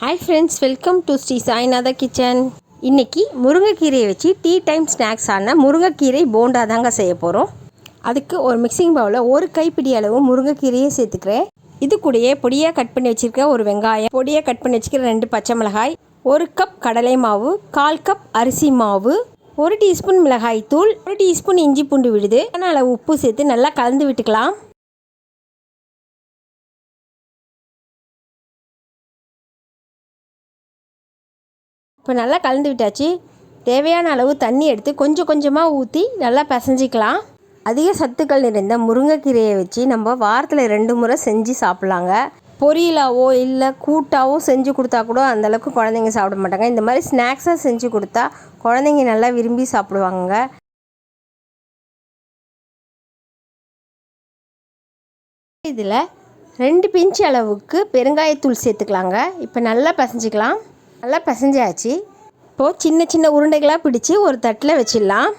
Hi friends welcome to Sri Sainatha kitchen இன்னைக்கு முருங்கைக்கீரையை வச்சு டீ டைம் ஸ்நாக்ஸான முருங்கைக்கீரை போண்டா தாங்க செய்ய போகிறோம் அதுக்கு ஒரு மிக்சிங் பவுலில் ஒரு கைப்பிடி அளவு முருங்கைக்கீரையை சேர்த்துக்கிறேன். இது கூடயே பொடியாக கட் பண்ணி வச்சுருக்க ஒரு வெங்காயம் பொடியாக கட் பண்ணி வச்சுக்கிற ரெண்டு பச்சை மிளகாய் ஒரு கப் கடலை மாவு கால் கப் அரிசி மாவு ஒரு டீஸ்பூன் மிளகாய் தூள் ஒரு டீஸ்பூன் இஞ்சி பூண்டு விடுது அளவு உப்பு சேர்த்து நல்லா கலந்து விட்டுக்கலாம். இப்போ நல்லா கலந்து விட்டாச்சு தேவையான அளவு தண்ணி எடுத்து கொஞ்சம் கொஞ்சமாக ஊற்றி நல்லா பிசைஞ்சிக்கலாம். அதிக சத்துக்கள் நிறைந்த முருங்கைக்கீரையை வச்சு நம்ம வாரத்தில் ரெண்டு முறை செஞ்சு சாப்பிட்லாங்க. பொரியலாவோ இல்லை கூட்டாவோ செஞ்சு கொடுத்தா கூட அந்தளவுக்கு குழந்தைங்க சாப்பிட மாட்டாங்க. இந்த மாதிரி ஸ்நாக்ஸாக செஞ்சு கொடுத்தா குழந்தைங்க நல்லா விரும்பி சாப்பிடுவாங்க இதில் ரெண்டு பிஞ்ச் அளவுக்கு பெருங்காயத்தூள் சேர்த்துக்கலாங்க. இப்போ நல்லா பசைஞ்சிக்கலாம். நல்லா பிசைஞ்சாச்சு. இப்போது சின்ன சின்ன உருண்டைகளாக பிடிச்சி ஒரு தட்டில் வச்சிடலாம்.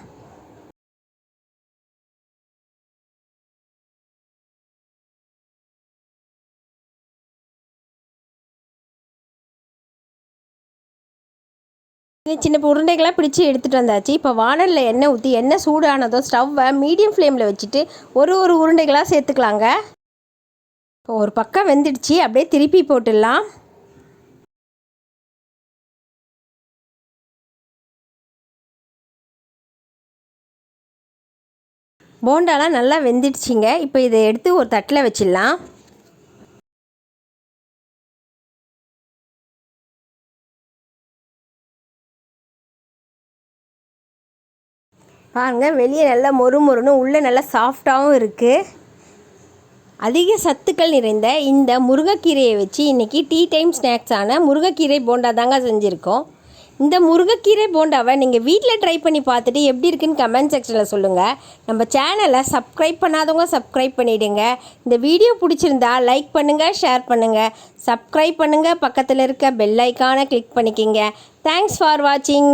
சின்ன உருண்டைகளாக பிடிச்சி எடுத்துகிட்டு வந்தாச்சு. இப்போ வானலில் எண்ணெய் ஊற்றி எண்ணெய் சூடானதோ ஸ்டவ்வை மீடியம் ஃப்ளேமில் வச்சுட்டு ஒரு ஒரு உருண்டைகளாக சேர்த்துக்கலாங்க. இப்போ ஒரு பக்கம் வெந்துடுச்சு. அப்படியே திருப்பி போட்டுடலாம். போண்டாலாம் நல்லா வெந்துடுச்சிங்க. இப்போ இதை எடுத்து ஒரு தட்டில் வச்சிடலாம். பாருங்கள் வெளியே நல்லா மொறு மொறுன்னு உள்ளே நல்லா சாஃப்டாகவும் இருக்குது அதிக சத்துக்கள் நிறைந்த இந்த முருங்கைக்கீரையை வச்சு இன்றைக்கி டீ டைம் ஸ்நாக்ஸான முருங்கைக்கீரை போண்டா தாங்க செஞ்சுருக்கோம். இந்த முருங்கைக்கீரை போண்டாவை நீங்கள் வீட்டில் ட்ரை பண்ணி பார்த்துட்டு எப்படி இருக்குன்னு கமெண்ட் செக்ஷனில் சொல்லுங்கள் நம்ம சேனலை சப்ஸ்கிரைப் பண்ணாதவங்க சப்ஸ்கிரைப் பண்ணிவிடுங்க இந்த வீடியோ பிடிச்சிருந்தா லைக் பண்ணுங்கள் ஷேர் பண்ணுங்கள் சப்ஸ்கிரைப் பண்ணுங்கள் பக்கத்தில் இருக்க பெல் ஐக்கானை கிளிக் பண்ணிக்கிங்க. தேங்க்ஸ் ஃபார் வாட்சிங்